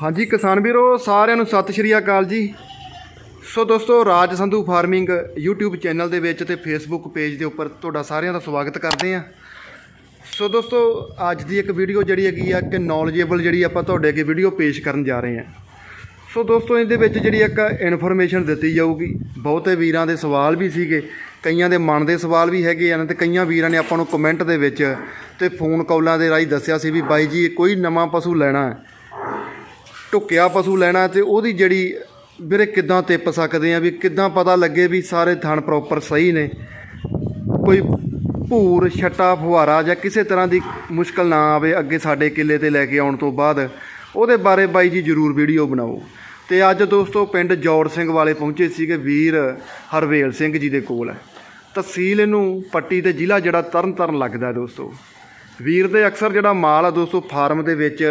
ਹਾਂਜੀ ਕਿਸਾਨ ਵੀਰੋ, ਸਾਰਿਆਂ ਨੂੰ ਸਤਿ ਸ਼੍ਰੀ ਅਕਾਲ ਜੀ। ਸੋ ਦੋਸਤੋ, Raj Sandhu farming YouTube channel ਦੇ ਵਿੱਚ ਤੇ Facebook ਪੇਜ ਦੇ ਉੱਪਰ ਤੁਹਾਡਾ ਸਾਰਿਆਂ ਦਾ ਸਵਾਗਤ ਕਰਦੇ ਆ ਸੋ ਦੋਸਤੋ, ਅੱਜ ਦੀ ਇੱਕ ਵੀਡੀਓ ਜਿਹੜੀ ਹੈਗੀ ਆ ਕਿ ਨੌਲੇਜੇਬਲ ਜਿਹੜੀ ਆਪਾਂ ਤੁਹਾਡੇ ਅੱਗੇ ਵੀਡੀਓ ਪੇਸ਼ ਕਰਨ ਜਾ ਰਹੇ ਆ ਸੋ ਦੋਸਤੋ, ਇਹਦੇ ਵਿੱਚ ਜਿਹੜੀ ਇੱਕ ਇਨਫੋਰਮੇਸ਼ਨ ਦਿੱਤੀ ਜਾਊਗੀ, ਬਹੁਤੇ ਵੀਰਾਂ ਦੇ ਸਵਾਲ ਵੀ ਸੀਗੇ, ਕਈਆਂ ਦੇ ਮਨ ਦੇ ਸਵਾਲ ਵੀ ਹੈਗੇ ਆ ਤੇ ਕਈਆਂ ਵੀਰਾਂ ਨੇ ਆਪਾਂ ਨੂੰ ਕਮੈਂਟ ਦੇ ਵਿੱਚ ਤੇ ਫੋਨ ਕਾਲਾਂ ਦੇ ਰਾਹੀਂ ਦੱਸਿਆ ਸੀ ਵੀ ਬਾਈ ਜੀ, ਕੋਈ ਨਵਾਂ ਪਸ਼ੂ ਲੈਣਾ ਹੈ। ਢੁੱਕਿਆ ਪਸ਼ੂ ਲੈਣਾ ਤੇ ਉਹਦੀ ਜਿਹੜੀ, ਵੀਰੇ ਕਿੱਦਾਂ ਤਿੱਪ ਸਕਦੇ ਆ ਵੀ ਕਿੱਦਾਂ ਪਤਾ ਲੱਗੇ ਵੀ ਸਾਰੇ ਥਣ ਪ੍ਰੋਪਰ ਸਹੀ ਨੇ? ਕੋਈ ਭੂਰ, ਛੱਟਾ, ਫੁਹਾਰਾ ਜਾਂ ਕਿਸੇ ਤਰ੍ਹਾਂ ਦੀ ਮੁਸ਼ਕਲ ਨਾ ਆਵੇ ਅੱਗੇ ਸਾਡੇ ਕਿੱਲੇ ਤੇ ਲੈ ਕੇ ਆਉਣ ਤੋਂ ਬਾਅਦ, ਉਹਦੇ ਬਾਰੇ ਬਾਈ ਜੀ ਜਰੂਰ ਵੀਡੀਓ ਬਣਾਓ। ਤੇ ਅੱਜ ਦੋਸਤੋ ਪਿੰਡ ਜੌੜ ਸਿੰਘ ਵਾਲੇ ਪਹੁੰਚੇ ਸੀਗੇ ਵੀਰ ਹਰਵੇਲ ਸਿੰਘ ਜੀ ਦੇ ਕੋਲ। ਤਹਿਸੀਲ ਇਹਨੂੰ ਪੱਟੀ ਤੇ ਜ਼ਿਲ੍ਹਾ ਜਿਹੜਾ ਤਰਨ ਤਾਰਨ ਲੱਗਦਾ ਦੋਸਤੋ। ਵੀਰ ਦੇ ਅਕਸਰ ਜਿਹੜਾ ਮਾਲ ਆ ਦੋਸਤੋ ਫਾਰਮ ਦੇ ਵਿੱਚ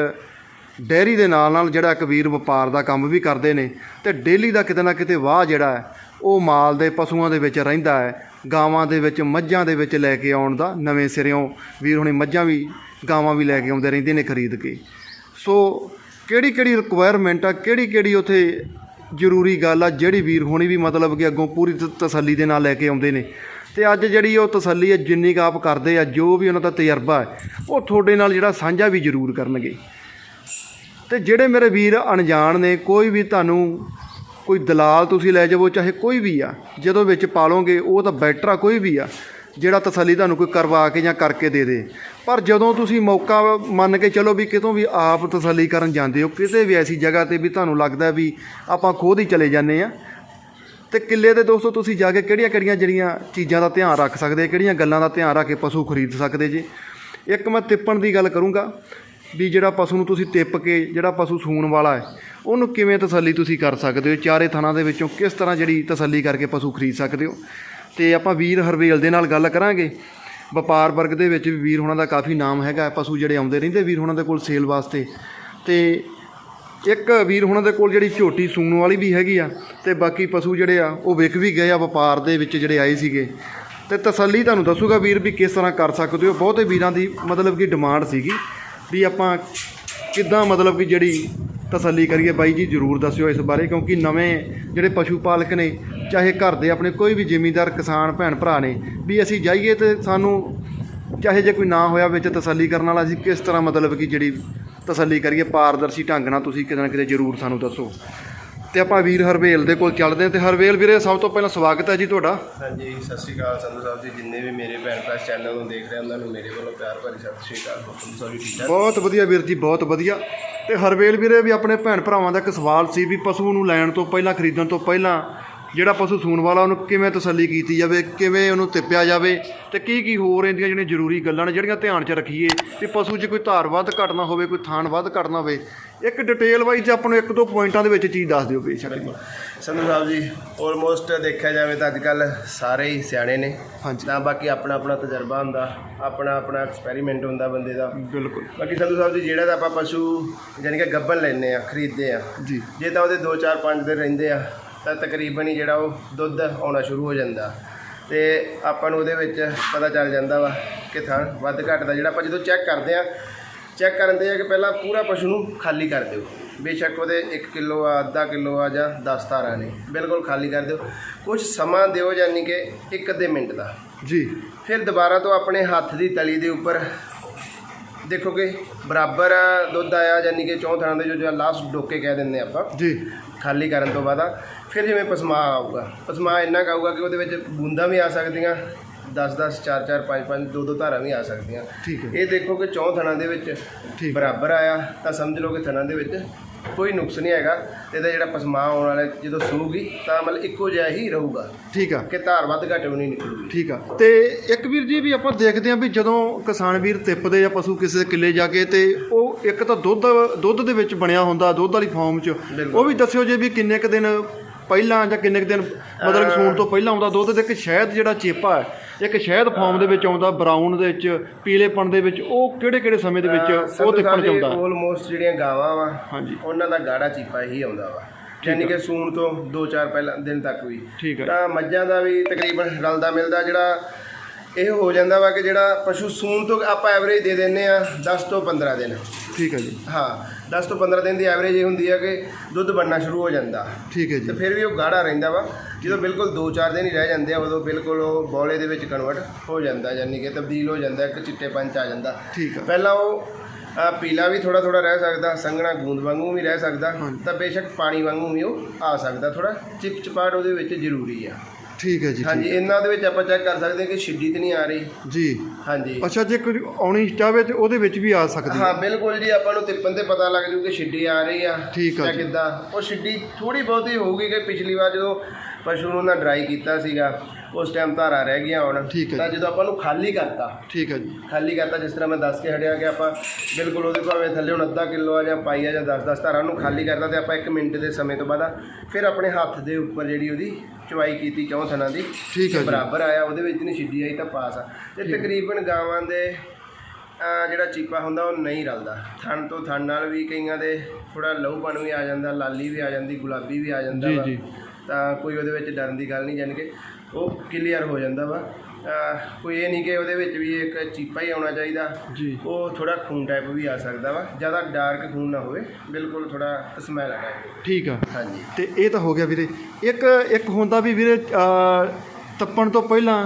ਡੈਰੀ ਦੇ ਨਾਲ ਨਾਲ ਜਿਹੜਾ ਇੱਕ ਵੀਰ ਵਪਾਰ ਦਾ ਕੰਮ ਵੀ ਕਰਦੇ ਨੇ ਤੇ ਡੇਲੀ ਦਾ ਕਿਤੇ ਨਾ ਕਿਤੇ ਵਾਹ ਜਿਹੜਾ ਹੈ, ਉਹ ਮਾਲ ਦੇ ਪਸ਼ੂਆਂ ਦੇ ਵਿੱਚ ਰਹਿੰਦਾ ਹੈ, ਗਾਵਾਂ ਦੇ ਵਿੱਚ, ਮੱਝਾਂ ਦੇ ਵਿੱਚ ਲੈ ਕੇ ਆਉਣ ਦਾ ਨਵੇਂ ਸਿਰਿਓਂ ਵੀਰ ਹੁਣੇ ਮੱਝਾਂ ਵੀ, ਗਾਵਾਂ ਵੀ ਲੈ ਕੇ ਆਉਂਦੇ ਰਹਿੰਦੇ ਨੇ ਖਰੀਦ ਕੇ। ਸੋ ਕਿਹੜੀ ਕਿਹੜੀ ਰਿਕੁਆਇਰਮੈਂਟ ਆ ਕਿਹੜੀ ਕਿਹੜੀ ਉਥੇ ਜ਼ਰੂਰੀ ਗੱਲ ਆ, ਜਿਹੜੀ ਵੀਰ ਹੋਣੀ ਵੀ ਮਤਲਬ ਕਿ ਅੱਗੋਂ ਪੂਰੀ ਤ- ਤਸੱਲੀ ਦੇ ਨਾਲ ਲੈ ਕੇ ਆਉਂਦੇ ਨੇ। ਤੇ ਅੱਜ ਜਿਹੜੀ ਉਹ ਤਸੱਲੀ ਹੈ ਜਿੰਨੀ ਕੁ ਆਪ ਕਰਦੇ ਆ, ਜੋ ਵੀ ਉਹਨਾਂ ਦਾ ਤਜਰਬਾ ਹੈ, ਉਹ ਤੁਹਾਡੇ ਨਾਲ ਜਿਹੜਾ ਸਾਂਝਾ ਵੀ ਜ਼ਰੂਰ ਕਰਨਗੇ। ਤੇ ਜਿਹੜੇ ਮੇਰੇ ਵੀਰ ਅਣਜਾਣ ਨੇ, ਕੋਈ ਵੀ ਤੁਹਾਨੂੰ ਕੋਈ ਦਲਾਲ ਤੁਸੀਂ ਲੈ ਜਾਵੋ, ਚਾਹੇ ਕੋਈ ਵੀ ਆ, ਜਦੋਂ ਵਿੱਚ ਪਾਲੋਗੇ, ਉਹ ਤਾਂ ਬੈਟਰ ਆ, ਕੋਈ ਵੀ ਆ, ਜਿਹੜਾ ਤਸੱਲੀ ਤੁਹਾਨੂੰ ਕੋਈ ਕਰਵਾ ਕੇ ਜਾਂ ਕਰਕੇ ਦੇ ਦੇ। ਪਰ ਜਦੋਂ ਤੁਸੀਂ ਮੌਕਾ ਮੰਨ ਕੇ ਚਲੋ ਵੀ ਕਿਤੋਂ ਵੀ ਆਪ ਤਸੱਲੀ ਕਰਨ ਜਾਂਦੇ ਹੋ ਕਿਸੇ ਵੀ ਐਸੀ ਜਗ੍ਹਾ ਤੇ ਵੀ ਤੁਹਾਨੂੰ ਲੱਗਦਾ ਵੀ ਆਪਾਂ ਖੁਦ ਹੀ ਚਲੇ ਜਾਂਦੇ ਆ। ਤੇ ਕਿੱਲੇ ਦੇ ਦੋਸਤੋ, ਤੁਸੀਂ ਜਾ ਕੇ ਕਿਹੜੀਆਂ ਕਿਹੜੀਆਂ ਜਿਹੜੀਆਂ ਚੀਜ਼ਾਂ ਦਾ ਧਿਆਨ ਰੱਖ ਸਕਦੇ, ਕਿਹੜੀਆਂ ਗੱਲਾਂ ਦਾ ਧਿਆਨ ਰੱਖ ਕੇ ਪਸ਼ੂ ਖਰੀਦ ਸਕਦੇ ਜੀ। ਇੱਕ ਮੈਂ ਤਿੱਪਣ ਦੀ ਗੱਲ ਕਰੂੰਗਾ ਵੀ ਜਿਹੜਾ ਪਸ਼ੂ ਨੂੰ ਤੁਸੀਂ ਤਿੱਪ ਕੇ ਜਿਹੜਾ ਪਸ਼ੂ ਸੂਣ ਵਾਲਾ ਹੈ, ਉਹਨੂੰ ਕਿਵੇਂ ਤਸੱਲੀ ਤੁਸੀਂ ਕਰ ਸਕਦੇ ਹੋ? ਚਾਰੇ ਥਾਣਾ ਦੇ ਵਿੱਚੋਂ ਕਿਸ ਤਰ੍ਹਾਂ ਜਿਹੜੀ ਤਸੱਲੀ ਕਰਕੇ ਪਸ਼ੂ ਖਰੀਦ ਸਕਦੇ ਹੋ? ਤੇ ਆਪਾਂ ਵੀਰ ਹਰਵੇਲ ਦੇ ਨਾਲ ਗੱਲ ਕਰਾਂਗੇ। ਵਪਾਰ ਵਰਗ ਦੇ ਵਿੱਚ ਵੀ ਵੀਰ ਹੋਣਾ ਦਾ ਕਾਫੀ ਨਾਮ ਹੈਗਾ, ਪਸ਼ੂ ਜਿਹੜੇ ਆਉਂਦੇ ਰਹਿੰਦੇ ਵੀਰ ਹੋਣਾ ਦੇ ਕੋਲ ਸੇਲ ਵਾਸਤੇ। ਤੇ ਇੱਕ ਵੀਰ ਹੁਣਾਂ ਦੇ ਕੋਲ ਜਿਹੜੀ ਝੋਟੀ ਸੂਣ ਵਾਲੀ ਵੀ ਹੈਗੀ ਆ, ਤੇ ਬਾਕੀ ਪਸ਼ੂ ਜਿਹੜੇ ਆ, ਉਹ ਵਿਕ ਵੀ ਗਏ ਆ ਵਪਾਰ ਦੇ ਵਿੱਚ ਜਿਹੜੇ ਆਏ ਸੀਗੇ। ਤੇ ਤਸੱਲੀ ਤੁਹਾਨੂੰ ਦੱਸੂਗਾ ਵੀਰ ਵੀ ਕਿਸ ਤਰ੍ਹਾਂ ਕਰ ਸਕਦੇ ਹੋ? ਬਹੁਤੇ ਵੀਰਾਂ ਦੀ ਮਤਲਬ ਕਿ ਡਿਮਾਂਡ ਸੀਗੀ। ਵੀ ਆਪਾਂ ਕਿੱਦਾਂ ਮਤਲਬ ਕਿ ਜਿਹੜੀ ਤਸੱਲੀ ਕਰੀਏ ਬਾਈ ਜੀ, ਜਰੂਰ ਦੱਸਿਓ ਇਸ ਬਾਰੇ, ਕਿਉਂਕਿ ਨਵੇਂ ਜਿਹੜੇ ਪਸ਼ੂ ਪਾਲਕ ਨੇ, ਚਾਹੇ ਘਰ ਦੇ ਆਪਣੇ ਕੋਈ ਵੀ ਜ਼ਿਮੀਂਦਾਰ, ਕਿਸਾਨ, ਭੈਣ ਭਰਾ ਨੇ, ਵੀ ਅਸੀਂ ਜਾਈਏ ਤੇ ਸਾਨੂੰ ਚਾਹੇ ਜੇ ਕੋਈ ਨਾ ਹੋਇਆ ਵਿੱਚ ਤਸੱਲੀ ਕਰਨ ਵਾਲਾ, ਅਸੀਂ ਕਿਸ ਤਰ੍ਹਾਂ ਮਤਲਬ ਕਿ ਜਿਹੜੀ ਤਸੱਲੀ ਕਰੀਏ, ਪਾਰਦਰਸ਼ੀ ਢੰਗ ਨਾਲ ਤੁਸੀਂ ਕਿਤੇ ਨਾ ਕਿਤੇ ਜ਼ਰੂਰ ਸਾਨੂੰ ਦੱਸੋ। ਤੇ ਆਪਾਂ ਵੀਰ ਹਰਵੇਲ ਦੇ ਕੋਲ ਚੱਲਦੇ ਹਾਂ ਤੇ ਹਰਵੇਲ ਵੀਰੇ ਸਭ ਤੋਂ ਪਹਿਲਾਂ ਸਵਾਗਤ ਹੈ ਜੀ ਤੁਹਾਡਾ। ਹਾਂਜੀ ਸਤਿ ਸ਼੍ਰੀ ਅਕਾਲ ਸੰਧੂ ਸਾਹਿਬ ਜੀ। ਜਿੰਨੇ ਵੀ ਮੇਰੇ ਭੈਣ ਭਰਾ ਚੈਨਲ ਨੂੰ ਦੇਖ ਰਹੇ ਉਹਨਾਂ ਨੂੰ ਮੇਰੇ ਵੱਲੋਂ ਪਿਆਰ ਭਰੀ ਸਤਿ ਸ਼੍ਰੀ ਅਕਾਲ। ਹੁਕਮ ਠੀਕ ਠਾਕ? ਬਹੁਤ ਵਧੀਆ ਵੀਰ ਜੀ ਬਹੁਤ ਵਧੀਆ। ਤੇ ਹਰਵੇਲ ਵੀਰੇ ਵੀ ਆਪਣੇ ਭੈਣ ਭਰਾਵਾਂ ਦਾ ਇੱਕ ਸਵਾਲ ਸੀ ਵੀ ਪਸ਼ੂ ਨੂੰ ਲੈਣ ਤੋਂ ਪਹਿਲਾਂ ਖਰੀਦਣ ਤੋਂ ਪਹਿਲਾਂ ਜਿਹੜਾ ਪਸ਼ੂ ਸੂਣ ਵਾਲਾ ਉਹਨੂੰ ਕਿਵੇਂ ਤਸੱਲੀ ਕੀਤੀ ਜਾਵੇ ਕਿਵੇਂ ਉਹਨੂੰ ਤਿੱਪਿਆ ਜਾਵੇ ਤੇ ਕੀ ਕੀ ਹੋਰ ਇਹਦੀਆਂ ਜਿਹੜੀਆਂ ਜ਼ਰੂਰੀ ਗੱਲਾਂ ਨੇ ਜਿਹੜੀਆਂ ਧਿਆਨ 'ਚ ਰੱਖੀਏ ਵੀ ਪਸ਼ੂ 'ਚ ਕੋਈ ਧਾਰ ਵੱਧ ਘੱਟ ਨਾ ਹੋਵੇ ਕੋਈ ਥਾਣ ਵੱਧ ਘੱਟ ਨਾ ਹੋਵੇ ਇੱਕ ਡਿਟੇਲ ਵਾਈਜ਼ ਆਪਾਂ ਨੂੰ ਇੱਕ ਦੋ ਪੁਆਇੰਟਾਂ ਦੇ ਵਿੱਚ ਚੀਜ਼ ਦੱਸ ਦਿਓ ਬੇਸ਼ੱਕ। ਸੰਧੂ ਸਾਹਿਬ ਜੀ ਆਲਮੋਸਟ ਦੇਖਿਆ ਜਾਵੇ ਤਾਂ ਅੱਜ ਕੱਲ ਸਾਰੇ ਹੀ ਸਿਆਣੇ ਨੇ। ਹਾਂਜੀ। ਤਾਂ ਬਾਕੀ ਆਪਣਾ ਆਪਣਾ ਤਜਰਬਾ ਹੁੰਦਾ ਆਪਣਾ ਆਪਣਾ ਐਕਸਪੈਰੀਮੈਂਟ ਹੁੰਦਾ ਬੰਦੇ ਦਾ। ਬਿਲਕੁਲ। ਬਾਕੀ ਸੰਧੂ ਸਾਹਿਬ ਜੀ ਜਿਹੜਾ ਤਾਂ ਆਪਾਂ ਪਸ਼ੂ ਯਾਨੀ ਕਿ ਗੱਬਨ ਲੈਨੇ ਆ ਖਰੀਦਦੇ ਆ ਜੀ। ਜੇ ਤਾਂ ਉਹਦੇ 2 4 5 ਦਿਨ ਰਹਿੰਦੇ ਆ ਤਾਂ ਤਕਰੀਬਨ ਹੀ ਜਿਹੜਾ ਉਹ ਦੁੱਧ ਆਉਣਾ ਸ਼ੁਰੂ ਹੋ ਜਾਂਦਾ। ਤੇ ਆਪਾਂ ਨੂੰ ਉਹਦੇ ਵਿੱਚ ਪਤਾ ਚੱਲ ਜਾਂਦਾ ਵਾ ਕਿ ਥਣ ਵੱਧ ਘੱਟ ਦਾ ਜਿਹੜਾ ਆਪਾਂ ਜਦੋਂ ਚੈੱਕ ਕਰਦੇ ਆ ਚੈੱਕ ਕਰਨ ਦੇ ਆ ਕਿ ਪਹਿਲਾਂ ਪੂਰਾ ਪਸ਼ੂ ਨੂੰ ਖਾਲੀ ਕਰ ਦਿਓ। ਬੇਸ਼ੱਕ ਉਹਦੇ 1 ਕਿਲੋ ਆ ਅੱਧਾ ਕਿਲੋ ਆ ਜਾਂ 10 ਧਾਰਾਂ ਨੇ ਬਿਲਕੁਲ ਖਾਲੀ ਕਰ ਦਿਓ। ਕੁਝ ਸਮਾਂ ਦਿਓ ਯਾਨੀ ਕਿ ਇੱਕ ਅੱਧੇ ਮਿੰਟ ਦਾ। ਜੀ। ਫਿਰ ਦੁਬਾਰਾ ਤੋਂ ਆਪਣੇ ਹੱਥ ਦੀ ਤਲੀ ਦੇ ਉੱਪਰ ਦੇਖੋ ਕਿ ਬਰਾਬਰ ਦੁੱਧ ਆਇਆ ਯਾਨੀ ਕਿ ਚੌਂ ਥਾਂ ਦੇ ਜੋ ਲਾਸਟ ਡੋਕੇ ਕਹਿ ਦਿੰਦੇ ਆਪਾਂ। ਜੀ। ਖਾਲੀ ਕਰਨ ਤੋਂ ਬਾਅਦ ਆ, ਫਿਰ ਜਿਵੇਂ ਪਸਮਾ ਆਊਗਾ। ਪਸਮਾ ਇੰਨਾ ਕੁ ਆਊਗਾ ਕਿ ਉਹਦੇ ਵਿੱਚ ਬੂੰਦਾਂ ਵੀ ਆ ਸਕਦੀਆਂ 10 10 4 4 5 5 ਦੋ ਦੋ ਧਾਰਾਂ ਵੀ ਆ ਸਕਦੀਆਂ। ਠੀਕ ਹੈ। ਇਹ ਦੇਖੋ ਕਿ ਚੌਂ ਥਣਾਂ ਦੇ ਵਿੱਚ ਠੀਕ। ਬਰਾਬਰ ਆਇਆ ਤਾਂ ਸਮਝ ਲਓ ਕਿ ਥਣਾਂ ਦੇ ਵਿੱਚ ਕੋਈ ਨੁਕਸ ਨਹੀਂ ਹੈਗਾ। ਇਹਦਾ ਜਿਹੜਾ ਪਸਮਾ ਆਉਣ ਵਾਲਾ ਜਦੋਂ ਸੂਗੀ ਤਾਂ ਮਤਲਬ ਇੱਕੋ ਜਿਹਾ ਹੀ ਰਹੂਗਾ। ਠੀਕ ਆ। ਕਿ ਧਾਰ ਵੱਧ ਘੱਟ ਵੀ ਨਹੀਂ ਨਿਕਲੂਗੀ। ਠੀਕ ਆ। ਤੇ ਇੱਕ ਵੀਰ ਜੀ ਵੀ ਆਪਾਂ ਦੇਖਦੇ ਆਂ ਵੀ ਜਦੋਂ ਕਿਸਾਨ ਵੀਰ ਤਿੱਪਦੇ ਆ ਪਸ਼ੂ ਕਿਸੇ ਦੇ ਕਿੱਲੇ ਜਾ ਕੇ ਤੇ ਉਹ ਇੱਕ ਤਾਂ ਦੁੱਧ ਦੁੱਧ ਦੇ ਵਿੱਚ ਬਣਿਆ ਹੁੰਦਾ ਦੁੱਧ ਵਾਲੀ ਫਾਰਮ 'ਚ। ਉਹ ਵੀ ਦੱਸਿਓ ਜੇ ਵੀ ਕਿੰਨੇ ਕ ਦਿਨ ਪਹਿਲਾਂ ਜਾਂ ਕਿੰਨੇ ਕ ਦਿਨ ਮਤਲਬ ਸੂਣ ਤੋਂ ਪਹਿਲਾਂ ਆਉਂਦਾ ਦੁੱਧ ਤੇ ਇੱਕ ਸ਼ਹਿਦ ਜਿਹੜਾ ਚੇਪਾ ਹੈ ਇੱਕ ਸ਼ਹਿਦ ਫਾਰਮ ਦੇ ਵਿੱਚ ਆਉਂਦਾ ਬਰਾਊਨ ਦੇ ਵਿੱਚ ਪੀਲੇਪਣ ਦੇ ਵਿੱਚ ਉਹ ਕਿਹੜੇ ਕਿਹੜੇ ਸਮੇਂ ਦੇ ਵਿੱਚ ਉਹ ਤਿੱਪਣ 'ਚ ਆਉਂਦਾ ਆਲਮੋਸਟ ਜਿਹੜੀਆਂ ਗਾਵਾਂ ਵਾ ਹਾਂਜੀ। ਉਹਨਾਂ ਦਾ ਗਾੜਾ ਚੀਪਾ ਹੀ ਆਉਂਦਾ ਵਾ। ਯਾਨੀ ਕਿ ਸੂਣ ਤੋਂ 2-4 ਪਹਿਲਾਂ ਦਿਨ ਤੱਕ ਵੀ। ਠੀਕ ਹੈ ਤਾਂ ਮੱਝਾਂ ਦਾ ਵੀ ਤਕਰੀਬਨ ਰਲਦਾ ਮਿਲਦਾ ਜਿਹੜਾ ਇਹ ਹੋ ਜਾਂਦਾ ਵਾ ਕਿ ਜਿਹੜਾ ਪਸ਼ੂ ਸੂਣ ਤੋਂ ਆਪਾਂ ਐਵਰੇਜ ਦੇ ਦਿੰਨੇ ਆ 10 ਤੋਂ 15 ਦਿਨ। ਠੀਕ ਹੈ ਜੀ। ਹਾਂ 10 ਤੋਂ 15 ਦਿਨ ਦੀ ਐਵਰੇਜ ਇਹ ਹੁੰਦੀ ਹੈ ਕਿ ਦੁੱਧ ਬਣਨਾ ਸ਼ੁਰੂ ਹੋ ਜਾਂਦਾ। ਠੀਕ ਹੈ ਤੇ ਜੀ ਫਿਰ ਵੀ ਉਹ ਗਾੜਾ ਰਹਿੰਦਾ ਵਾ ਜਦੋਂ ਬਿਲਕੁਲ 2-4 ਦਿਨ ਹੀ ਰਹਿ ਜਾਂਦੇ ਆ ਉਦੋਂ ਬਿਲਕੁਲ ਉਹ ਬੋਲੇ ਦੇ ਵਿੱਚ ਕਨਵਰਟ ਹੋ ਜਾਂਦਾ ਯਾਨੀ ਕਿ ਤਬਦੀਲ ਹੋ ਜਾਂਦਾ ਇੱਕ ਚਿੱਟੇ ਪੰਚ ਆ ਜਾਂਦਾ। ਠੀਕ ਆ। ਪਹਿਲਾਂ ਉਹ ਪੀਲਾ ਵੀ ਥੋੜਾ ਥੋੜਾ ਰਹਿ ਸਕਦਾ ਸੰਘਣਾ ਗੂੰਦ ਵਾਂਗੂ ਵੀ ਰਹਿ ਸਕਦਾ। ਤਾਂ ਬੇਸ਼ੱਕ ਪਾਣੀ ਵਾਂਗੂ ਵੀ ਉਹ ਆ ਸਕਦਾ ਥੋੜਾ ਚਿਪਚਪਾਟ ਉਹਦੇ ਵਿੱਚ ਜ਼ਰੂਰੀ ਆ। ਠੀਕ ਹੈ ਜੀ ਹਾਂਜੀ ਇਹਨਾਂ ਦੇ ਵਿੱਚ ਆਪਾਂ ਚੈੱਕ ਕਰ ਸਕਦੇ ਹਾਂ ਕਿ ਛਿੱਡੀ ਤੇ ਨਹੀਂ ਆ ਰਹੀ। ਜੀ। ਹਾਂਜੀ। ਅੱਛਾ ਜੇ ਕੋਈ ਆਉਣੀ ਚਾਹਵੇ ਤੇ ਉਹਦੇ ਵਿੱਚ ਵੀ ਆ ਸਕਦੀ ਹੈ। ਹਾਂ ਬਿਲਕੁਲ ਜੀ ਆਪਾਂ ਨੂੰ ਤਿੱਪਣ ਤੇ ਪਤਾ ਲੱਗ ਜੂ ਕਿ ਛਿੱਡੀ ਆ ਰਹੀ ਆ ਠੀਕ ਆ। ਕਿੱਦਾਂ। ਉਹ ਛਿੱਡੀ ਥੋੜੀ ਬਹੁਤੀ ਹੋਊਗੀ ਕਿ ਪਿਛਲੀ ਵਾਰ ਜਦੋਂ ਪਸ਼ੂ ਨੂੰ ਨਾ ਡਰਾਈ ਕੀਤਾ ਸੀਗਾ ਉਸ ਟਾਈਮ ਧਾਰਾ ਰਹਿ ਗਿਆ ਹੁਣ। ਠੀਕ ਹੈ ਤਾਂ ਜਦੋਂ ਆਪਾਂ ਨੂੰ ਖਾਲੀ ਕਰਤਾ ਠੀਕ ਹੈ ਜੀ। ਖਾਲੀ ਕਰਤਾ ਜਿਸ ਤਰ੍ਹਾਂ ਮੈਂ ਦੱਸ ਕੇ ਹਟਿਆ ਕਿ ਆਪਾਂ ਬਿਲਕੁਲ ਉਹਦੇ ਭਾਵੇਂ ਥੱਲੇ ਹੁਣ ਅੱਧਾ ਕਿਲੋ ਆ ਜਾਂ ਪਾਈ ਆ ਜਾਂ 10-10 ਧਾਰਾਂ ਨੂੰ ਖਾਲੀ ਕਰਤਾ ਤੇ ਆਪਾਂ 1 ਮਿੰਟ ਦੇ ਸਮੇਂ ਤੋਂ ਬਾਅਦ ਫਿਰ ਆਪਣੇ ਹੱਥ ਦੇ ਉੱਪਰ ਜਿਹੜੀ ਉਹਦੀ ਚਵਾਈ ਕੀਤੀ ਚੌਂ ਥਣਾ ਦੀ ਠੀਕ ਹੈ। ਬਰਾਬਰ ਆਇਆ ਉਹਦੇ ਵਿੱਚ ਨਹੀਂ ਛਿੱਡੀ ਆਈ ਤਾਂ ਪਾਸ ਆ। ਤੇ ਤਕਰੀਬਨ ਗਾਵਾਂ ਦੇ ਜਿਹੜਾ ਚੀਪਾ ਹੁੰਦਾ ਉਹ ਨਹੀਂ ਰਲਦਾ। ਥਣ ਤੋਂ ਥਣ ਨਾਲ ਵੀ ਕਈਆਂ ਦੇ ਥੋੜਾ ਲਹੂਪਣ ਵੀ ਆ ਜਾਂਦਾ ਲਾਲੀ ਵੀ ਆ ਜਾਂਦੀ ਗੁਲਾਬੀ ਵੀ ਆ ਜਾਂਦਾ ਜੀ, ਜੀ। ਤਾਂ ਕੋਈ ਉਹਦੇ ਵਿੱਚ ਡਰਨ ਦੀ ਗੱਲ ਨਹੀਂ ਜਾਣੀ ਕਿ ਉਹ ਕਲੀਅਰ ਹੋ ਜਾਂਦਾ ਵਾ। ਕੋਈ ਇਹ ਨਹੀਂ ਕਿ ਉਹਦੇ ਵਿੱਚ ਵੀ ਇੱਕ ਚੀਪਾ ਹੀ ਆਉਣਾ ਚਾਹੀਦਾ। ਜੀ। ਉਹ ਥੋੜਾ ਖੂਨ ਟਾਈਪ ਵੀ ਆ ਸਕਦਾ ਵਾ। ਜ਼ਿਆਦਾ ਡਾਰਕ ਖੂਨ ਨਾ ਹੋਵੇ। ਬਿਲਕੁਲ ਥੋੜਾ ਸਮੈਲ ਆ ਟਾਈਪ ਠੀਕ ਆ। ਹਾਂਜੀ। ਤੇ ਇਹ ਤਾਂ ਹੋ ਗਿਆ ਵੀਰੇ। ਇੱਕ ਇੱਕ ਹੁੰਦਾ ਵੀ ਵੀਰੇ ਤੱਪਣ ਤੋਂ ਪਹਿਲਾਂ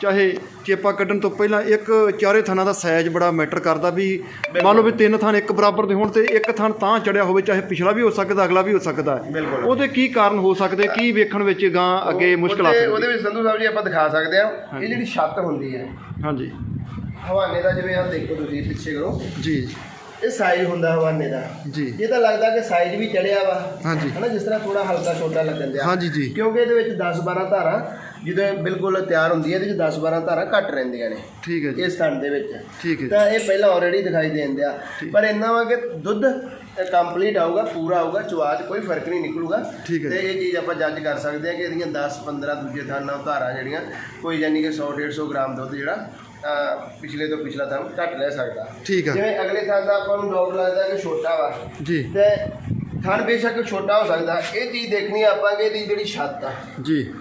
ਚਾਹੇ ਚੇਪਾ ਕੱਢਣ ਤੋਂ ਪਹਿਲਾਂ ਇੱਕ ਚਾਰੇ ਥਾਨਾਂ ਦਾ ਸਾਈਜ਼ ਬੜਾ ਮੈਟਰ ਕਰਦਾ ਵੀ ਮੰਨ ਲਓ ਵੀ ਤਿੰਨ ਥਾਨ ਇੱਕ ਬਰਾਬਰ ਦੇ ਹੋਣ ਤੇ ਇੱਕ ਥਾਨ ਤਾਂ ਚੜਿਆ ਹੋਵੇ ਚਾਹੇ ਪਿਛਲਾ ਵੀ ਹੋ ਸਕਦਾ ਅਗਲਾ ਵੀ ਹੋ ਸਕਦਾ। ਉਹਦੇ ਕੀ ਕਾਰਨ ਹੋ ਸਕਦੇ ਕੀ ਵੇਖਣ ਵਿੱਚ ਗਾਂ ਅੱਗੇ ਮੁਸ਼ਕਲ ਆ ਸਕਦੀ? ਉਹਦੇ ਵਿੱਚ ਸੰਧੂ ਸਾਹਿਬ ਜੀ ਆਪਾਂ ਦਿਖਾ ਸਕਦੇ ਆ ਇਹ ਜਿਹੜੀ ਛੱਤ ਹੁੰਦੀ ਹੈ। ਹਾਂਜੀ। ਹਵਾਨੇ ਦਾ ਜਿਵੇਂ ਆ ਦੇਖੋ ਤੁਸੀਂ ਪਿੱਛੇ ਕਰੋ। ਜੀ। ਇਹ ਸਾਈਜ਼ ਹੁੰਦਾ ਹਵਾਨੇ ਦਾ। ਜੀ। ਇਹ ਤਾਂ ਲੱਗਦਾ ਕਿ ਸਾਈਜ਼ ਵੀ ਚੜਿਆ ਵਾ। ਹਾਂਜੀ। ਹਨਾ ਜਿਸ ਤਰ੍ਹਾਂ ਥੋੜਾ ਹਲਕਾ ਛੋਟਾ ਲੱਗਣ ਦਿਆ। ਹਾਂਜੀ ਜੀ। ਕਿਉਂਕਿ ਇਹਦੇ ਵਿੱਚ 10 12 ਧਾਰਾਂ ਜਦੋਂ ਇਹ ਬਿਲਕੁਲ ਤਿਆਰ ਹੁੰਦੀ ਹੈ ਇਹਦੇ ਵਿੱਚ 10 12 ਧਾਰਾਂ ਘੱਟ ਰਹਿੰਦੀਆਂ ਨੇ। ਠੀਕ ਹੈ ਜੀ। ਇਸ ਥਣ ਦੇ ਵਿੱਚ। ਠੀਕ ਹੈ ਤਾਂ ਇਹ ਪਹਿਲਾਂ ਆਲਰੇਡੀ ਦਿਖਾਈ ਦੇਣ ਪਰ ਇੰਨਾ ਵਾ ਕਿ ਦੁੱਧ ਕੰਪਲੀਟ ਆਊਗਾ ਪੂਰਾ ਆਊਗਾ ਚਵਾਜ ਕੋਈ ਫ਼ਰਕ ਨਹੀਂ ਨਿਕਲੂਗਾ। ਠੀਕ ਹੈ ਤੇ ਇਹ ਚੀਜ਼ ਆਪਾਂ ਜੱਜ ਕਰ ਸਕਦੇ ਹਾਂ ਕਿ ਇਹਦੀਆਂ 10 15 ਦੂਜੇ ਥਾਨਾਂ ਧਾਰਾਂ ਜਿਹੜੀਆਂ ਕੋਈ ਯਾਨੀ ਕਿ 100 150 ਗ੍ਰਾਮ ਦੁੱਧ ਜਿਹੜਾ ਅਹ, ਪਿਛਲੇ ਤੋਂ ਪਿਛਲਾ ਥਾਂ ਘੱਟ ਲੈ ਸਕਦਾ। ਠੀਕ ਆ। ਜਿਵੇਂ ਅਗਲੇ ਥਾਂ ਦਾ ਆਪਾਂ ਨੂੰ ਡਾਊਟ ਲੱਗਦਾ ਕਿ ਛੋਟਾ ਵਾ। ਜੀ। ਤੇ ਥਣ ਬੇਸ਼ੱਕ ਛੋਟਾ ਹੋ ਸਕਦਾ। ਇਹ ਚੀਜ਼ ਦੇਖਣੀ ਆਪਾਂ ਕਿ ਇਹਦੀ ਜਿਹੜੀ ਛੱਤ ਆ ਜੀ।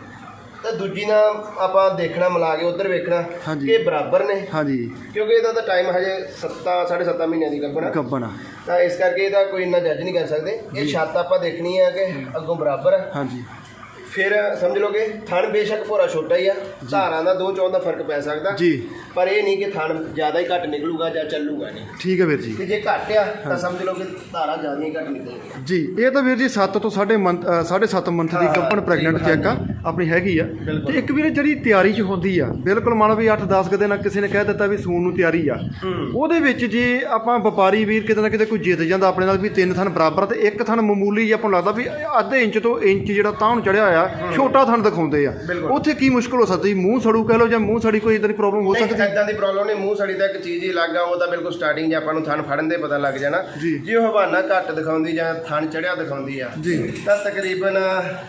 ਤੇ ਦੂਜੀ ਨਾਲ ਆਪਾਂ ਦੇਖਣਾ ਮਿਲਾ ਕੇ ਉਧਰ ਵੇਖਣਾ ਹਾਂਜੀ। ਕਿ ਬਰਾਬਰ ਨੇ। ਹਾਂਜੀ। ਕਿਉਂਕਿ ਇਹਦਾ ਤਾਂ ਟਾਈਮ ਹਜੇ 7 7.5 ਮਹੀਨਿਆਂ ਦੀ ਗੱਭਣਾ ਗੱਬਣਾ ਤਾਂ ਇਸ ਕਰਕੇ ਇਹਦਾ ਕੋਈ ਇੰਨਾ ਜੱਜ ਨਹੀਂ ਕਰ ਸਕਦੇ। ਇਹ ਛੱਤ ਆਪਾਂ ਦੇਖਣੀ ਹੈ ਕਿ ਅੱਗੋਂ ਬਰਾਬਰ ਆ। ਹਾਂਜੀ। ਫਿਰ ਸਮਝ ਲਓ ਕਿ ਥਣ ਬੇਸ਼ੱਕ ਭੋਰਾ ਛੋਟਾ ਹੀ ਆ। ਧਾਰਾਂ ਦਾ ਦੋ ਚੌਂ ਦਾ ਫ਼ਰਕ ਪੈ ਸਕਦਾ। ਜੀ। ਪਰ ਇਹ ਨਹੀਂ ਕਿ ਥਣ ਜ਼ਿਆਦਾ ਹੀ ਘੱਟ ਨਿਕਲੂਗਾ ਜਾਂ ਚੱਲੂਗਾ ਨਹੀਂ। ਠੀਕ ਹੈ ਵੀਰ ਜੀ। ਤੇ ਜੇ ਘੱਟ ਆ ਤਾਂ ਸਮਝ ਲਓ ਕਿ ਧਾਰਾਂ ਜ਼ਿਆਦਾ ਹੀ ਘੱਟ ਨਿਕਲਣਗੀਆਂ ਜੀ ਇਹ ਤਾਂ ਵੀਰ ਜੀ 7 ਤੋਂ 7.5 ਮੰਥ 7.5 ਮੰਥ ਦੀ ਗੱਭਣ ਪ੍ਰੈਗਨੈਂਟ ਚੈੱਕ ਆ ਆਪਣੀ ਹੈਗੀ ਆ। ਤੇ ਇੱਕ ਵੀਰੇ ਜਿਹੜੀ ਤਿਆਰੀ ਚ ਹੁੰਦੀ ਆ ਬਿਲਕੁਲ ਮੰਨ ਵੀ 8-10 ਕੁ ਦਿਨ ਕਿਸੇ ਨੇ ਕਹਿ ਦਿੱਤਾ ਵੀ ਸੂਣ ਨੂੰ ਤਿਆਰੀ ਆ। ਉਹਦੇ ਵਿੱਚ ਜੇ ਆਪਾਂ ਵਪਾਰੀ ਵੀਰ ਕਿਤੇ ਨਾ ਕਿਤੇ ਕੋਈ ਜਿੱਤ ਜਾਂਦਾ ਆਪਣੇ ਨਾਲ ਵੀ ਤਿੰਨ ਥਣ ਬਰਾਬਰ ਤੇ ਇੱਕ ਥਣ ਮਾਮੂਲੀ ਜਿਹਾ ਆਪਾਂ ਨੂੰ ਲੱਗਦਾ ਵੀ ਅੱਧੇ ਇੰਚ ਤੋਂ ਇੰਚ ਜਿਹੜਾ ਤਾਂ ਨੂੰ ਚੜਿਆ ਹੋਇਆ ਛੋਟਾ ਥਣ ਦਿਖਾਉਂਦੇ ਆ। ਉੱਥੇ ਕੀ ਮੁਸ਼ਕਲ ਹੋ ਸਕਦੀ ਮੂੰਹ ਸੜੂ ਕਹਿ ਲਓ ਜਾਂ ਮੂੰਹ ਸੜੀ ਕੋਈ ਇਦਾਂ ਦੀ ਪ੍ਰੋਬਲਮ ਹੋ ਸਕਦੀ? ਇਦਾਂ ਦੀ ਪ੍ਰੋਬਲਮ ਨਹੀਂ ਮੂੰਹ ਸੜੀ ਤਾਂ ਇੱਕ ਚੀਜ਼ ਹੀ ਲੱਗਾ ਉਹ ਤਾਂ ਬਿਲਕੁਲ ਸਟਾਰਟਿੰਗ 'ਚ ਆਪਾਂ ਨੂੰ ਥਣ ਫੜਨ ਦੇ ਪਤਾ ਲੱਗ ਜਾਣਾ। ਜੀ। ਜੇ ਉਹ ਹਵਾਨਾ ਘੱਟ ਦਿਖਾਉਂਦੀ ਜਾਂ ਥਣ ਚੜਿਆ ਦਿਖਾਉਂਦੀ ਆ ਜੀ। ਤਾਂ ਤਕਰੀਬਨ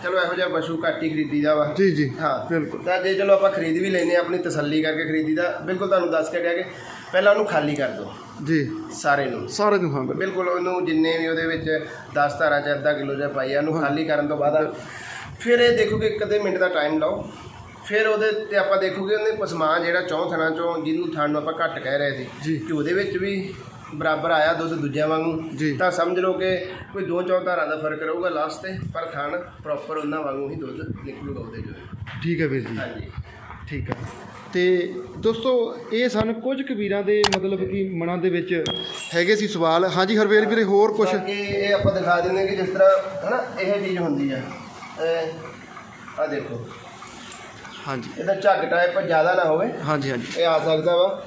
ਚਲੋ ਇਹੋ ਜਿਹਾ ਪਸ਼ੂ ਘੱਟ ਹੀ ਖਰੀਦੀਦਾ ਵਾ। ਜੀ ਜੀ। ਹਾਂ। ਬਿਲਕੁਲ। ਤਾਂ ਜੇ ਚਲੋ ਆਪਾਂ ਖਰੀਦ ਵੀ ਲੈਨੇ ਆ ਆਪਣੀ ਤਸੱਲੀ ਕਰਕੇ ਖਰੀਦੀਦਾ ਬਿਲਕੁਲ ਤੁਹਾਨੂੰ ਦੱਸ ਕੇ ਗਿਆ ਕਿ ਪਹਿਲਾਂ ਉਹਨੂੰ ਖਾਲੀ ਕਰ ਦਿਓ। ਜੀ। ਸਾਰੇ ਨੂੰ। ਸਾਰੇ ਨੂੰ ਹਾਂ ਬਿਲਕੁਲ। ਬਿਲਕੁਲ ਉਹਨੂੰ ਜਿੰਨੇ ਵੀ ਉਹਦੇ ਵਿੱਚ 10 ਧਾਰਾਂ ਚ ਅੱਧਾ ਕਿਲੋ ਜਾਂ ਪਾਈ ਆ ਉਹਨੂੰ ਖਾਲੀ ਕਰਨ ਤੋਂ ਬਾਅਦ ਫਿਰ ਇਹ ਦੇਖੋਗੇ ਇੱਕ ਅੱਧੇ ਮਿੰਟ ਦਾ ਟਾਈਮ ਲਾਓ। ਫਿਰ ਉਹਦੇ ਤੇ ਆਪਾਂ ਦੇਖੋਗੇ ਉਹਨੇ ਪਸਮਾਨ ਜਿਹੜਾ ਚੌਂ ਥਣਾ ਚੋਂ ਜਿਹਨੂੰ ਥਣ ਨੂੰ ਆਪਾਂ ਘੱਟ ਕਹਿ ਰਹੇ। ਸੀ ਕਿ ਉਹਦੇ ਵਿੱਚ ਵੀ ਬਰਾਬਰ ਆਇਆ ਦੁੱਧ ਦੂਜਿਆਂ ਵਾਂਗੂ। ਤਾਂ ਸਮਝ ਲਓ ਕਿ ਕੋਈ ਦੋ ਚੌਂ ਧਾਰਾਂ ਦਾ ਫ਼ਰਕ ਰਹੂਗਾ ਲਾਸਟ ਤੇ ਪਰ ਥਣ ਪ੍ਰੋਪਰ ਉਹਨਾਂ ਵਾਂਗੂ ਹੀ ਦੁੱਧ ਨਿਕਲੂਗਾ ਉਹਦੇ ਜੋ ਠੀਕ ਹੈ ਵੀਰ ਜੀ। ਹਾਂਜੀ। ਠੀਕ ਹੈ। ਤੇ ਦੋਸਤੋ ਇਹ ਸਨ ਕੁਝ ਕਬੀਰਾਂ ਦੇ ਮਤਲਬ ਕਿ ਮਨਾਂ ਦੇ ਵਿੱਚ ਹੈਗੇ ਸੀ ਸਵਾਲ। ਹਾਂਜੀ ਹਰਵੇਲ ਵੀਰੇ ਹੋਰ ਕੁਝ ਇਹ ਆਪਾਂ ਦਿਖਾ ਦਿੰਦੇ ਕਿ ਜਿਸ ਤਰ੍ਹਾਂ ਹਨਾ ਇਹ ਚੀਜ਼ ਹੁੰਦੀ ਆ। ਆ ਦੇਖੋ। ਹਾਂਜੀ। ਇਹਦਾ ਝੱਗ ਟਾਈਪ ਜ਼ਿਆਦਾ ਨਾ ਹੋਵੇ। ਹਾਂਜੀ ਹਾਂਜੀ। ਇਹ ਆ ਸਕਦਾ ਵਾ।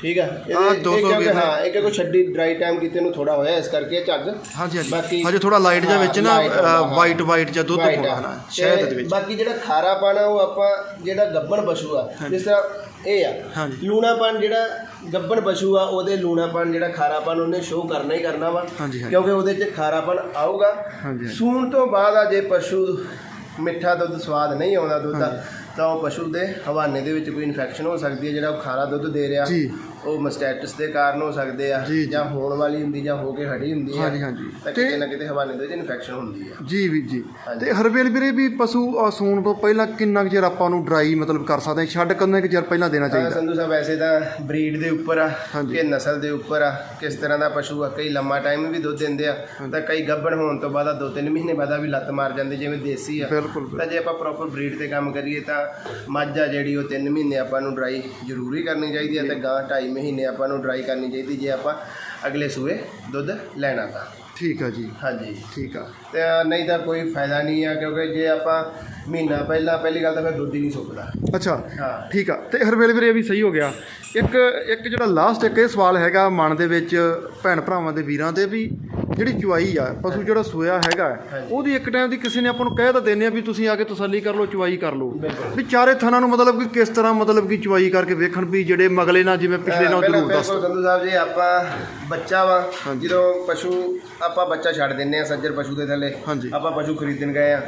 ਠੀਕ ਆਹ ਇਹ 200 ਕਿਉਂਕਿ ਹਾਂ ਇਹ ਕਿਉਂਕਿ ਛੱਡੀ ਡਰਾਈ ਟਾਈਮ ਕੀਤੇ ਨੂੰ ਥੋੜਾ ਹੋਇਆ ਇਸ ਕਰਕੇ ਇਹ ਝੱਗ। ਹਾਂਜੀ ਹਾਂਜੀ। ਬਾਕੀ ਹਜੇ ਥੋੜਾ ਲਾਈਟ ਜਿਹਾ ਵਿੱਚ ਨਾ ਹਾਂ, light ਹਾਂ। ਵਾਈਟ ਵਾਈਟ ਜਾਂ ਦੁੱਧ ਹੋਣਾ ਆ। ਸ਼ਹਿਦ ਦੇ ਵਿੱਚ। ਬਾਕੀ ਜਿਹੜਾ ਖਾਰਾ ਪਾਣਾ ਉਹ ਆਪਾਂ ਜਿਹੜਾ ਗੱਬਣ ਪਸ਼ੂ ਆ ਜਿਸ ਤਰ੍ਹਾਂ ਇਹ ਆ। ਹਾਂਜੀ। ਲੂਣਾਪਨ ਜਿਹੜਾ ਗੱਬਣ ਪਸ਼ੂ ਆ ਉਹਦੇ ਲੂਣਾਪਨ ਜਿਹੜਾ ਖਾਰਾਪਨ ਉਹਨੇ ਸ਼ੋਅ ਕਰਨਾ ਹੀ ਕਰਨਾ ਵਾ। ਹਾਂਜੀ, ਹਾਂਜੀ। ਕਿਉਂਕਿ ਉਹਦੇ 'ਚ ਖਾਰਾਪਨ ਆਊਗਾ। ਹਾਂਜੀ, ਹਾਂਜੀ। ਸੂਣ ਤੋਂ ਬਾਅਦ ਆ ਜੇ ਪਸ਼ੂ ਮਿੱਠਾ ਦੁੱਧ ਸਵਾਦ ਨਹੀਂ ਆਉਂਦਾ ਦੁੱਧ ਦਾ ਤਾਂ ਉਹ ਪਸ਼ੂ ਦੇ ਹਵਾਨੇ ਦੇ ਵਿੱਚ ਕੋਈ ਇਨਫੈਕਸ਼ਨ ਹੋ ਸਕਦੀ ਹੈ, ਜਿਹੜਾ ਉਹ ਖਾਰਾ ਦੁੱਧ ਦੇ ਰਿਹਾ ਜੀ। ਉਹ ਮਸਟੈਟਸ ਦੇ ਕਾਰਨ ਹੋ ਸਕਦੇ ਆ ਜੀ, ਹੋਣ ਵਾਲੀ ਹੁੰਦੀ ਜਾਂ ਹੋ ਕੇ ਹਟੀ ਹੁੰਦੀ ਆ ਹਾਂਜੀ ਹਾਂਜੀ। ਤਾਂ ਕਿਤੇ ਨਾ ਕਿਤੇ ਹਵਾਨੇ ਦੇ ਵਿੱਚ ਇਨਫੈਕਸ਼ਨ ਹੁੰਦੀ ਆ। ਜੀ ਵੀ ਜੀ। ਤੇ ਹਰਵੇਲ ਵੀਰੇ ਵੀ ਪਸ਼ੂ ਸੂਣ ਤੋਂ ਪਹਿਲਾਂ ਕਿੰਨਾ ਚਿਰ ਆਪਾਂ ਨੂੰ ਡਰਾਈ ਮਤਲਬ ਕਰ ਸਕਦੇ ਛੱਡ ਕਿੰਨੇ ਕੁ ਚਿਰ ਪਹਿਲਾਂ ਦੇਣਾ ਚਾਹੀਦਾ? ਸੰਧੂ ਸਾਹਿਬ ਵੈਸੇ ਤਾਂ ਬਰੀਡ ਦੇ ਉੱਪਰ ਆ। ਕਿ ਨਸਲ ਦੇ ਉੱਪਰ ਆ ਕਿਸ ਤਰ੍ਹਾਂ ਦਾ ਪਸ਼ੂ ਆ ਕਈ ਲੰਮਾ ਟਾਈਮ ਵੀ ਦੁੱਧ ਦਿੰਦੇ ਆ ਤਾਂ ਕਈ ਗੱਭਣ ਹੋਣ ਤੋਂ ਬਾਅਦ ਦੋ ਤਿੰਨ ਮਹੀਨੇ ਬਾਅਦ ਆ ਵੀ ਲੱਤ ਮਾਰ ਜਾਂਦੇ ਜਿਵੇਂ ਦੇਸੀ ਆ। ਤਾਂ ਜੇ ਆਪਾਂ ਪ੍ਰੋਪਰ ਬਰੀਡ ਤੇ ਕੰਮ ਕਰੀਏ ਤਾਂ ਮੱਝ ਆ ਜਿਹੜੀ ਉਹ 3 ਮਹੀਨੇ ਆਪਾਂ ਨੂੰ ਡਰਾਈ ਜ਼ਰੂਰੀ ਕਰਨੀ ਚਾਹੀਦੀ ਹੈ ਤੇ ਗਾਂ 2.5 ਮਹੀਨੇ ਆਪਾਂ ਨੂੰ ਡਰਾਈ ਕਰਨੀ ਚਾਹੀਦੀ ਜੇ ਆਪਾਂ ਅਗਲੇ ਸੂਏ ਦੁੱਧ ਲੈਣਾ ਤਾਂ। ਠੀਕ ਆ ਜੀ। ਹਾਂਜੀ। ਠੀਕ ਆ। ਤੇ ਨਹੀਂ ਤਾਂ ਕੋਈ ਫਾਇਦਾ ਨਹੀਂ ਆ ਕਿਉਂਕਿ ਜੇ ਆਪਾਂ ਮਹੀਨਾ ਪਹਿਲਾਂ ਪਹਿਲੀ ਗੱਲ ਤਾਂ ਫਿਰ ਦੁੱਧ ਹੀ ਨਹੀਂ ਸੁੱਕਦਾ। ਅੱਛਾ ਹਾਂ। ਠੀਕ ਆ। ਤੇ ਹਰਵੇਲ ਵੀਰੇ ਇਹ ਵੀ ਸਹੀ ਹੋ ਗਿਆ। ਇੱਕ ਇੱਕ ਜਿਹੜਾ ਲਾਸਟ ਇੱਕ ਇਹ ਸਵਾਲ ਹੈਗਾ ਮਨ ਦੇ ਵਿੱਚ ਭੈਣ ਭਰਾਵਾਂ ਦੇ ਵੀਰਾਂ ਦੇ ਵੀ। ਜਿਹੜੀ ਚੁਆਈ ਆ ਪਸ਼ੂ ਜਿਹੜਾ ਸੋਇਆ ਹੈਗਾ। ਉਹਦੀ ਇੱਕ ਟਾਈਮ ਦੀ ਕਿਸੇ ਨੇ ਆਪਾਂ ਨੂੰ ਕਹਿ ਤਾਂ ਦਿੰਦੇ ਆ ਵੀ ਤੁਸੀਂ ਆ ਕੇ ਤਸੱਲੀ ਕਰ ਲਓ ਚੁਆਈ ਕਰ ਲਓ। ਵੀ ਚਾਰੇ ਥਾਨਾਂ ਨੂੰ ਮਤਲਬ ਕਿ ਕਿਸ ਤਰ੍ਹਾਂ ਮਤਲਬ ਕਿ ਚੁਆਈ ਕਰਕੇ ਵੇਖਣ ਵੀ ਜਿਹੜੇ ਮਗਲੇ ਨਾਲ ਜਿਵੇਂ ਪਿਛਲੇ ਨਾਲ ਜ਼ਰੂਰ ਦੱਸ ਸਾਹਿਬ ਜੀ ਆਪਾਂ ਬੱਚਾ ਵਾ। ਜਦੋਂ ਪਸ਼ੂ ਆਪਾਂ ਬੱਚਾ ਛੱਡ ਦਿੰਨੇ ਆ ਸੱਜਰ ਪਸ਼ੂ ਦੇ ਥੱਲੇ। ਆਪਾਂ ਪਸ਼ੂ ਖਰੀਦਣ ਗਏ ਆ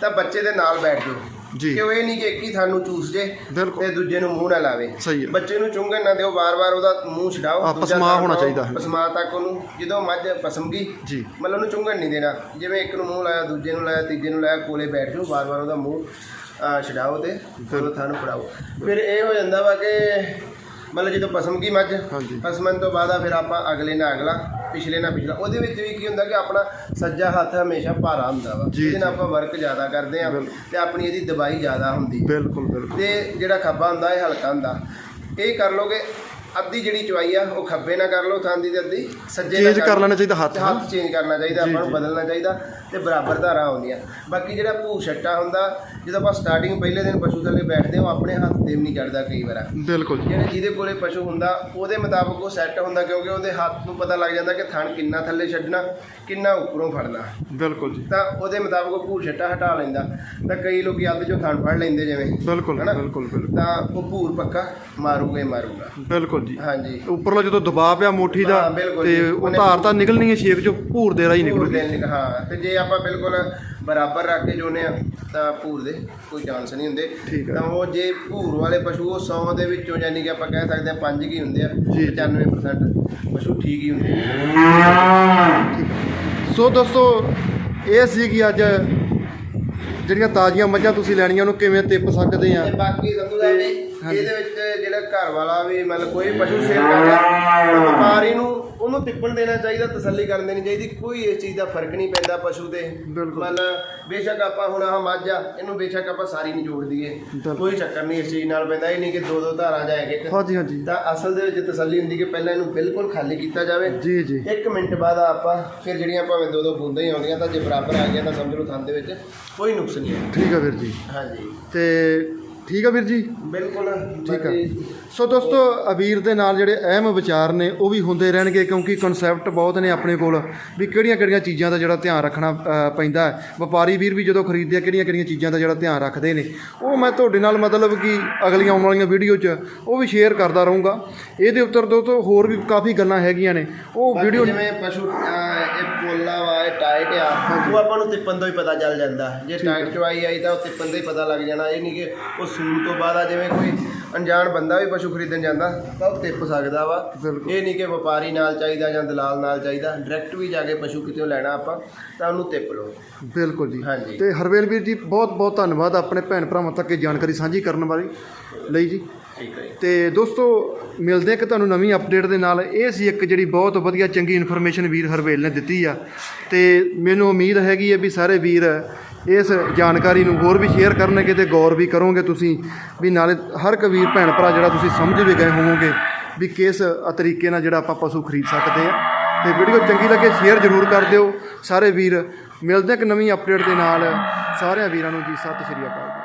ਤਾਂ ਬੱਚੇ ਦੇ ਨਾਲ ਬੈਠ ਜਾਓ ਜੀ। ਕਿ ਉਹ ਇਹ ਨਹੀਂ ਕਿ ਇੱਕ ਹੀ ਚੂਸ ਜੇ ਬਿਲਕੁਲ। ਤੇ ਦੂਜੇ ਨੂੰ ਮੂੰਹ ਨਾ ਲਾਵੇ ਸਹੀ ਹੈ। ਬੱਚੇ ਨੂੰ ਚੁੰਗਣ ਨਾ ਦਿਓ ਵਾਰ-ਵਾਰ ਉਹਦਾ ਮੂੰਹ ਛਡਾਓ ਹਾਂ, ਥਾਂ ਹੋਣਾ ਚਾਹੀਦਾ ਹੈ। ਪਸਮਾ ਤੱਕ ਉਹਨੂੰ ਜਦੋਂ ਮੱਝ ਪਸਮ ਗਈ ਜੀ ਮਤਲਬ ਉਹਨੂੰ ਚੁੰਗਣ ਨਹੀਂ ਦੇਣਾ ਜਿਵੇਂ ਇੱਕ ਨੂੰ ਮੂੰਹ ਲਾਇਆ ਦੂਜੇ ਨੂੰ ਲਾਇਆ ਤੀਜੇ ਨੂੰ ਲਾਇਆ ਕੋਲੇ ਬੈਠ ਜਾਓ ਵਾਰ-ਵਾਰ ਉਹਦਾ ਮੂੰਹ ਅਹ, ਛਡਾਓ ਤੇ ਫਿਰ ਉਹ ਥਾਨੂੰ ਫੜਾਓ ਫਿਰ ਇਹ ਹੋ ਜਾਂਦਾ ਵਾ ਕਿ ਮਤਲਬ ਜਦੋਂ ਪਸਮ ਗਈ ਮੱਝ ਹਾਂਜੀ। ਪਸਮਨ ਤੋਂ ਬਾਅਦ ਆ ਫਿਰ ਆਪਾਂ ਅਗਲੇ ਨਾਲ ਅਗਲਾ ਪਿਛਲੇ ਨਾਲ ਪਿਛਲਾ। ਉਹਦੇ ਵਿੱਚ ਵੀ ਕੀ ਹੁੰਦਾ ਕਿ ਆਪਣਾ ਸੱਜਾ ਹੱਥ ਹਮੇਸ਼ਾ ਭਾਰਾ ਹੁੰਦਾ ਵਾ। ਜਿਹਦੇ ਨਾਲ ਆਪਾਂ ਵਰਕ ਜ਼ਿਆਦਾ ਕਰਦੇ ਆ। ਤੇ ਆਪਣੀ ਇਹਦੀ ਦਬਾਈ ਜ਼ਿਆਦਾ ਹੁੰਦੀ। ਬਿਲਕੁਲ ਬਿਲਕੁਲ। ਤੇ ਜਿਹੜਾ ਖੱਬਾ ਹੁੰਦਾ ਇਹ ਹਲਕਾ ਹੁੰਦਾ। ਇਹ ਕਰ ਲੋਗੇ ਅੱਧੀ ਜਿਹੜੀ ਚਵਾਈ ਆ ਉਹ ਖੱਬੇ ਨਾਲ ਕਰ ਲਓ ਥਾਂ ਦੀ ਤੇ ਅੱਧੀ ਸੱਜੇ ਨਾਲ ਚੇਂਜ ਕਰ ਲੈਣਾ ਚਾਹੀਦਾ ਹੱਥ ਹਾਂ ਹੱਥ ਚੇਂਜ ਕਰਨਾ ਚਾਹੀਦਾ ਆਪਾਂ ਨੂੰ ਬਦਲਣਾ ਚਾਹੀਦਾ ਤੇ ਬਰਾਬਰ ਧਾਰਾਂ ਆਉਂਦੀਆਂ। ਬਾਕੀ ਜਿਹੜਾ ਭੂ ਛੱਟਾ ਹੁੰਦਾ ਜਦੋਂ ਆਪਾਂ ਸਟਾਰਟਿੰਗ ਪਹਿਲੇ ਦਿਨ ਪਸ਼ੂ ਥੱਲੇ ਬੈਠਦੇ ਹਾਂ, ਉਹ ਆਪਣੇ ਹੱਥ ਤੇ ਵੀ ਨਹੀਂ ਚੜਦਾ ਕਈ ਵਾਰ। ਬਿਲਕੁਲ ਜੀ। ਜਿਹੜੇ ਜਿਹਦੇ ਕੋਲੇ ਪਸ਼ੂ ਹੁੰਦਾ ਉਹਦੇ ਮੁਤਾਬਕ ਉਹ ਸੈੱਟ ਹੁੰਦਾ ਕਿਉਂਕਿ ਉਹਦੇ ਹੱਥ ਨੂੰ ਪਤਾ ਲੱਗ ਜਾਂਦਾ ਕਿ ਥਣ ਕਿੰਨਾ ਥੱਲੇ ਛੱਡਣਾ ਕਿੰਨਾ ਉੱਪਰੋਂ ਫੜਨਾ। ਬਿਲਕੁਲ ਜੀ। ਤਾਂ ਉਹਦੇ ਮੁਤਾਬਕ ਉਹ ਭੂ ਛੱਟਾ ਹਟਾ ਲੈਂਦਾ। ਤਾਂ ਕਈ ਲੋਕੀ ਅੱਧ ਚੋਂ ਥਣ ਫੜ ਲੈਂਦੇ ਜਿਵੇਂ ਬਿਲਕੁਲ ਹਨਾ? ਬਿਲਕੁਲ ਬਿਲਕੁਲ। ਤਾਂ ਉਹ ਭੂਰ ਪੱਕਾ ਮਾਰੂਗਾ ਹੀ ਮਾਰੂਗਾ। ਬਿਲਕੁਲ ਜੀ ਹਾਂਜੀ ਉੱਪਰਲਾ ਜਦੋਂ ਦਬਾਅ ਪਿਆ ਮੋਠੀ ਦਾ ਹਾਂ, ਬਿਲਕੁਲ ਤੇ ਜੀ। ਉਹ ਉਹਨੇ- ਧਾਰ ਤਾਂ ਨਿਕਲਣੀ ਹੈ ਛੇਕ ਚੋਂ ਭੂਰ ਦੇ ਰਾਹੀਂ ਭੂਰ ਨਿਕਲੂਗੀ ਦੇ ਨਿਕ- ਹਾਂ ਤੇ ਜੇ ਆਪਾਂ ਬਿਲਕੁਲ ਬਰਾਬਰ ਰੱਖ ਕੇ ਜੋਨੇ ਆ ਤਾਂ ਭੂਰ ਦੇ ਕੋਈ ਚਾਂਸ ਨਹੀਂ ਹੁੰਦੇ ਠੀਕ ਆ। ਤਾਂ ਉਹ ਜੇ ਭੂਰ ਵਾਲੇ ਪਸ਼ੂ ਉਹ 100 ਦੇ ਵਿੱਚੋਂ ਯਾਨੀ ਕਿ ਆਪਾਂ ਕਹਿ ਸਕਦੇ ਆ 5 ਕੀ ਹੁੰਦੇ ਆ ਜੀ। 95% ਪਸ਼ੂ ਠੀਕ ਹੀ ਹੁੰਦੇ ਆ ਸੋ ਦੋਸਤੋ ਇਹ ਸੀ ਕਿ ਅੱਜ ਜਿਹੜੀਆਂ ਤਾਜ਼ੀਆਂ ਮੱਝਾਂ ਤੁਸੀਂ ਲੈਣੀਆਂ ਉਹਨੂੰ ਕਿਵੇਂ ਤਿੱਪ ਸਕਦੇ ਆ? ਤੇ ਬਾਕੀ ਜੀ ਇਹਦੇ ਵਿੱਚ ਜਿਹੜਾ ਘਰ ਵਾਲਾ ਵੀ ਮਤਲਬ ਕੋਈ ਪਸ਼ੂ ਸੇਲ ਕਰ ਰਿਹਾ ਤਾਂ ਵਪਾਰੀ ਨੂੰ ਉਹਨੂੰ ਟਿੱਪਣ ਦੇਣਾ ਚਾਹੀਦਾ ਤਸੱਲੀ ਕਰਨ ਦੇਣੀ ਚਾਹੀਦੀ ਕੋਈ ਇਸ ਚੀਜ਼ ਦਾ ਫ਼ਰਕ ਨਹੀਂ ਪੈਂਦਾ ਪਸ਼ੂ ਤੇ। ਬਿਲਕੁਲ। ਮਤਲਬ ਬੇਸ਼ੱਕ ਆਪਾਂ ਹੁਣ ਆਹ ਮੱਝ ਆ ਇਹਨੂੰ ਬੇਸ਼ੱਕ ਆਪਾਂ ਸਾਰੀ ਨਹੀਂ ਜੋੜ ਦਈਏ। ਕੋਈ ਚੱਕਰ ਨਹੀਂ ਇਸ ਚੀਜ਼ ਨਾਲ ਪੈਂਦਾ ਇਹ ਨਹੀਂ ਕਿ ਦੋ ਦੋ ਧਾਰਾਂ ਜਾਏ ਇੱਕ ਹਾਂਜੀ ਹਾਂਜੀ। ਤਾਂ ਅਸਲ ਦੇ ਵਿੱਚ ਤਸੱਲੀ ਹੁੰਦੀ ਕਿ ਪਹਿਲਾਂ ਇਹਨੂੰ ਬਿਲਕੁਲ ਖਾਲੀ ਕੀਤਾ ਜਾਵੇ। ਜੀ ਜੀ। ਇੱਕ ਮਿੰਟ ਬਾਅਦ ਆਪਾਂ ਫਿਰ ਜਿਹੜੀਆਂ ਭਾਵੇਂ ਦੋ ਦੋ ਬੂੰਦਾਂ ਹੀ ਆਉਂਦੀਆਂ ਤਾਂ ਜੇ ਬਰਾਬਰ ਆ ਗਿਆ ਤਾਂ ਸਮਝ ਲਓ ਥਣ ਦੇ ਵਿੱਚ ਕੋਈ ਨੁਕਸ ਨਹੀਂ ਹੈ। ਠੀਕ ਆ ਵੀਰ ਜੀ। ਹਾਂਜੀ। ਤੇ ਠੀਕ ਆ ਵੀਰ ਜੀ? ਬਿਲਕੁਲ। ਠੀਕ ਆ। ਸੋ ਦੋਸਤੋ ਅਬੀਰ ਦੇ ਨਾਲ ਜਿਹੜੇ ਅਹਿਮ ਵਿਚਾਰ ਨੇ ਉਹ ਵੀ ਹੁੰਦੇ ਰਹਿਣਗੇ ਕਿਉਂਕਿ ਕਨਸੈਪਟ ਬਹੁਤ ਨੇ ਆਪਣੇ ਕੋਲ ਵੀ ਕਿਹੜੀਆਂ ਕਿਹੜੀਆਂ ਚੀਜ਼ਾਂ ਦਾ ਜਿਹੜਾ ਧਿਆਨ ਰੱਖਣਾ ਪੈਂਦਾ ਹੈ। ਵਪਾਰੀ ਵੀਰ ਵੀ ਜਦੋਂ ਖਰੀਦਦੇ ਆ ਕਿਹੜੀਆਂ ਕਿਹੜੀਆਂ ਚੀਜ਼ਾਂ ਦਾ ਜਿਹੜਾ ਧਿਆਨ ਰੱਖਦੇ ਨੇ। ਉਹ ਮੈਂ ਤੁਹਾਡੇ ਨਾਲ ਮਤਲਬ ਕਿ ਅਗਲੀਆਂ ਆਉਣ ਵਾਲੀਆਂ ਵੀਡੀਓ 'ਚ ਉਹ ਵੀ ਸ਼ੇਅਰ ਕਰਦਾ ਰਹੂੰਗਾ। ਇਹਦੇ ਉੱਤਰ ਦੋਸਤੋ ਹੋਰ ਵੀ ਕਾਫੀ ਗੱਲਾਂ ਹੈਗੀਆਂ ਨੇ। ਉਹ ਵੀਡੀਓ ਜਿਵੇਂ ਪਸ਼ੂ ਇਹ ਪੋਲਾ ਵਾ ਇਹ ਟਾਈਟ ਆ ਉਹ ਆਪਾਂ ਨੂੰ ਤਿੱਪਣ ਤੋਂ ਹੀ ਪਤਾ ਚੱਲ ਜਾਂਦਾ। ਜੇ ਟਾਈਟ ਚਵਾਈ ਆਈ ਤਾਂ ਉਹ ਤਿੱਪਣ ਤੋਂ ਹੀ ਪਤਾ ਲੱਗ ਜਾਣਾ। ਇਹ ਨਹੀਂ ਕਿ ਸੂਲ ਤੋਂ ਬਾਅਦ ਆ ਜਿਵੇਂ ਕੋਈ ਅਣਜਾਣ ਬੰਦਾ ਵੀ ਪਸ਼ੂ ਖਰੀਦਣ ਜਾਂਦਾ ਤਾਂ ਉਹ ਤਿੱਪ ਸਕਦਾ ਵਾ। ਇਹ ਨਹੀਂ ਕਿ ਵਪਾਰੀ ਨਾਲ ਚਾਹੀਦਾ ਜਾਂ ਦਲਾਲ ਨਾਲ ਚਾਹੀਦਾ ਡਾਇਰੈਕਟ ਵੀ ਜਾ ਕੇ ਪਸ਼ੂ ਕਿਤੇ ਲੈਣਾ ਆਪਾਂ ਤਾਂ ਉਹਨੂੰ ਤਿੱਪ ਲਓ ਬਿਲਕੁਲ ਜੀ ਹਾਂਜੀ। ਤੇ ਹਰਵੇਲ ਵੀਰ ਜੀ ਬਹੁਤ ਬਹੁਤ ਧੰਨਵਾਦ ਆਪਣੇ ਭੈਣ ਭਰਾਵਾਂ ਤੱਕ ਇਹ ਜਾਣਕਾਰੀ ਸਾਂਝੀ ਕਰਨ ਵਾਲੀ ਲਈ ਜੀ। ਤੇ ਦੋਸਤੋ ਮਿਲਦੇ ਕਿ ਤੁਹਾਨੂੰ ਨਵੀਂ ਅਪਡੇਟ ਦੇ ਨਾਲ ਇਹ ਸੀ ਇੱਕ ਜਿਹੜੀ ਬਹੁਤ ਵਧੀਆ ਚੰਗੀ ਇਨਫੋਰਮੇਸ਼ਨ ਵੀਰ ਹਰਵੇਲ ਨੇ ਦਿੱਤੀ ਆ ਤੇ ਮੈਨੂੰ ਉਮੀਦ ਹੈਗੀ ਹੈ ਵੀ ਸਾਰੇ ਵੀਰ ਇਸ ਜਾਣਕਾਰੀ ਨੂੰ ਹੋਰ ਵੀ ਸ਼ੇਅਰ ਕਰਨਗੇ ਤੇ ਗੌਰ ਵੀ ਕਰੋਗੇ ਤੁਸੀਂ, ਵੀ ਨਾਲੇ ਹਰ ਇੱਕ ਵੀਰ, ਭੈਣ, ਭਰਾ ਜਿਹੜਾ ਤੁਸੀਂ ਸਮਝ ਵੀ ਗਏ ਹੋਵੋਗੇ ਵੀ ਕਿਸ ਤਰੀਕੇ ਨਾਲ ਜਿਹੜਾ ਆਪਾਂ ਪਸ਼ੂ ਖਰੀਦ ਸਕਦੇ ਆ। ਤੇ ਵੀਡੀਓ ਚੰਗੀ ਲੱਗੇ ਸ਼ੇਅਰ ਜ਼ਰੂਰ ਕਰ ਦਿਓ। ਸਾਰੇ ਵੀਰ, ਮਿਲਦੇ ਇੱਕ ਨਵੀਂ ਅਪਡੇਟ ਦੇ ਨਾਲ। ਸਾਰਿਆਂ ਵੀਰਾਂ ਨੂੰ ਜੀ, ਸਤਿ ਸ਼੍ਰੀ ਅਕਾਲ